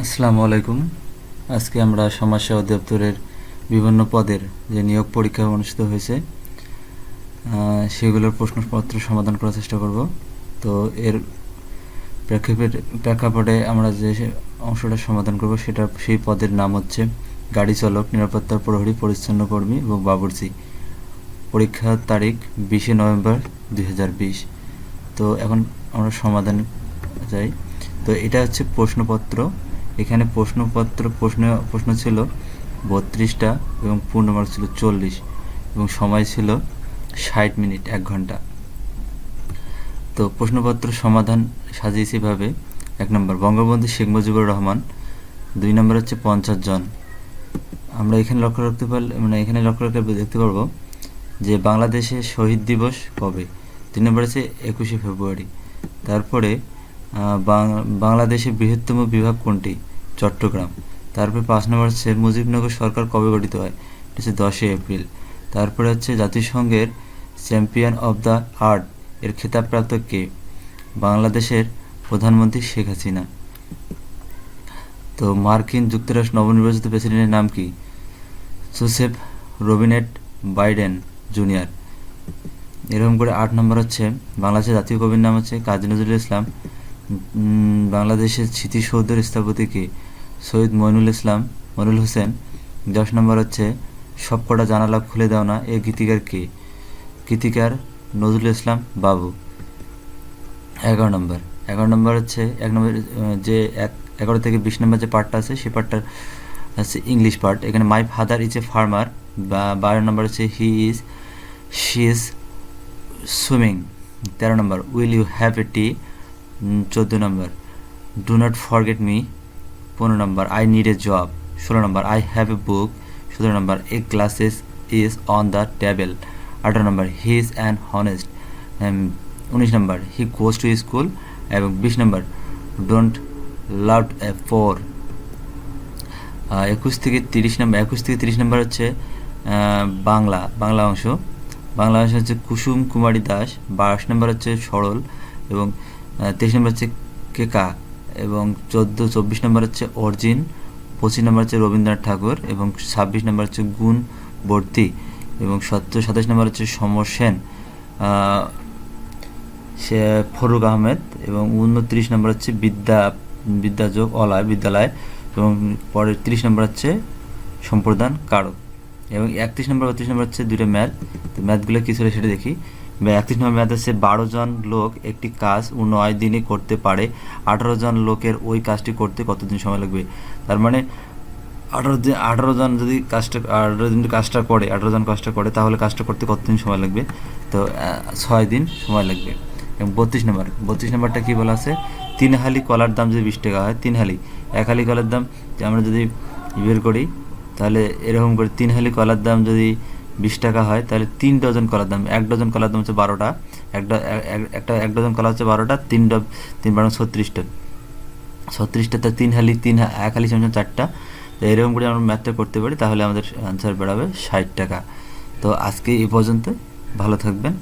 আসসালামু আলাইকুম। আজকে আমরা সমাজসেবা অধিদপ্তরের বিভিন্ন পদের যে নিয়োগ পরীক্ষা অনুষ্ঠিত হয়েছে সেগুলোর প্রশ্নপত্র সমাধান করার চেষ্টা করব। তো এর প্রেক্ষাপট প্রেক্ষাপটে আমরা যে অংশটা সমাধান করব, সেটা সেই পদের নাম হচ্ছে গাড়ি চালক, নিরাপত্তা প্রহরী, পরিচ্ছন্ন কর্মী এবং বাবুর্চি। পরীক্ষার তারিখ বিশে নভেম্বর দু হাজার বিশ। তো এখন আমরা সমাধান যাই। তো এটা হচ্ছে প্রশ্নপত্র। এখানে প্রশ্নপত্র, প্রশ্ন প্রশ্ন ছিল বত্রিশটা এবং পূর্ণমার্ক ছিল চল্লিশ এবং সময় ছিল ষাট মিনিট, এক ঘণ্টা। তো প্রশ্নপত্র সমাধান সাজিয়েছি ভাবে এক নম্বর, বঙ্গবন্ধু শেখ মুজিবুর রহমান, দুই নম্বর হচ্ছে পঞ্চাশ জন। আমরা এখানে লক্ষ্য রাখতে পারলে মানে এখানে লক্ষ্য রাখতে দেখতে পারব যে বাংলাদেশে শহীদ দিবস কবে? তিন নম্বর আছে একুশে ফেব্রুয়ারি। তারপরে বাংলাদেশের বৃহত্তম বিভাগ কোনটি? চট্টগ্রাম। তারপরে পাঁচ নম্বর হচ্ছে মুজিবনগর সরকার কবে গঠিত হয়? এটা হচ্ছে দশই এপ্রিল। তারপরে হচ্ছে জাতিসংঘের চ্যাম্পিয়ন অফ দ্য আর্ট এর খেতাবপ্রাপ্ত কে? বাংলাদেশের প্রধানমন্ত্রী শেখ হাসিনা। তো মার্কিন যুক্তরাষ্ট্র নবনির্বাচিত প্রেসিডেন্টের নাম কি? Joseph Robinette Biden junior. এরকম করে আট নম্বর হচ্ছে বাংলাদেশের জাতীয় কবির নাম হচ্ছে কাজী নজরুল ইসলাম। বাংলাদেশের স্মৃতিসৌধের স্থপতি কে? সৈয়দ মইনুল ইসলাম মনুল হোসেন। দশ নম্বর হচ্ছে সবকটা জানালা খুলে দাও না, এ গীতিকার কে? গীতিকার নজরুল ইসলাম বাবু। এগারো নম্বর। এগারো নম্বর হচ্ছে, এক নম্বর যে এক, এগারো থেকে বিশ নম্বর যে পার্টটা আছে সেই পার্টটার হচ্ছে ইংলিশ পার্ট এখানে my father is a farmer, বা বারো নম্বর হচ্ছে, he is, she is swimming. তেরো number, will you have a tea? চোদ্দ number, do not forget me. পনেরো number I need a job ষোলো number I have a book সতেরো number a classes is on the table আঠারো number he is an honest উনিশ নম্বর হি goes to school এবং বিশ নম্বর don't love A four একুশ থেকে তিরিশ নম্বর একুশ থেকে তিরিশ নম্বর হচ্ছে বাংলা বাংলা অংশ। বাংলা অংশ হচ্ছে কুসুম কুমারী দাস বাইশ নম্বর হচ্ছে সরল এবং তেইশ নম্বর হচ্ছে কেকা। এবং চোদ্দ, চব্বিশ নম্বর হচ্ছে অর্জিন, পঁচিশ নম্বর হচ্ছে রবীন্দ্রনাথ ঠাকুর এবং ছাব্বিশ নম্বর হচ্ছে গুণ বর্তি এবং সত্তর, সাতাশ নম্বর হচ্ছে সমর সেন। সে ফরুক আহমেদ এবং উনত্রিশ নম্বর হচ্ছে বিদ্যা, বিদ্যাযোগ, অলয়, বিদ্যালয় এবং পরের তিরিশ নম্বর হচ্ছে সম্প্রদান কারক এবং একত্রিশ নম্বর, বত্রিশ নম্বর হচ্ছে দুটো ম্যাথ। তো ম্যাথগুলো কী ছিল সেটা দেখি। একত্রিশ নম্বর হচ্ছে বারো জন লোক একটি কাজ নয় দিনে করতে পারে, আঠারো জন লোকের ওই কাজটি করতে কতদিন সময় লাগবে? তার মানে আঠারো দিন, আঠারো জন যদি কাজটা, আঠারো দিন কাজটা করে, আঠারো জন কাজটা করে, তাহলে কাজটা করতে কতদিন সময় লাগবে? তো ছয় দিন সময় লাগবে। এবং বত্রিশ নম্বর, বত্রিশ নম্বরটা কী বলা আছে? তিন হালি কলার দাম যদি বিশ টাকা হয়, তিন হালি। এক হালি কলার দাম আমরা যদি বের করি, তাহলে এরকম করে তিন হালি কলার দাম যদি বিশ টাকা হয়, তাহলে তিন ডজন কলার দাম। এক ডজন কলার দাম হচ্ছে বারোটা। একটা এক- এক- একটা এক ডজন কলা হচ্ছে বারোটা, তিন ড তিন বারো ছত্রিশটা ছত্রিশটা তো তিন হালি, তিন এক হালি সমান চারটা। তো এরকম করে আমরা ম্যাথটা করতে পারি, তাহলে আমাদের আনসার বেড়াবে ষাট টাকা। তো আজকে এই পর্যন্ত, ভালো থাকবেন।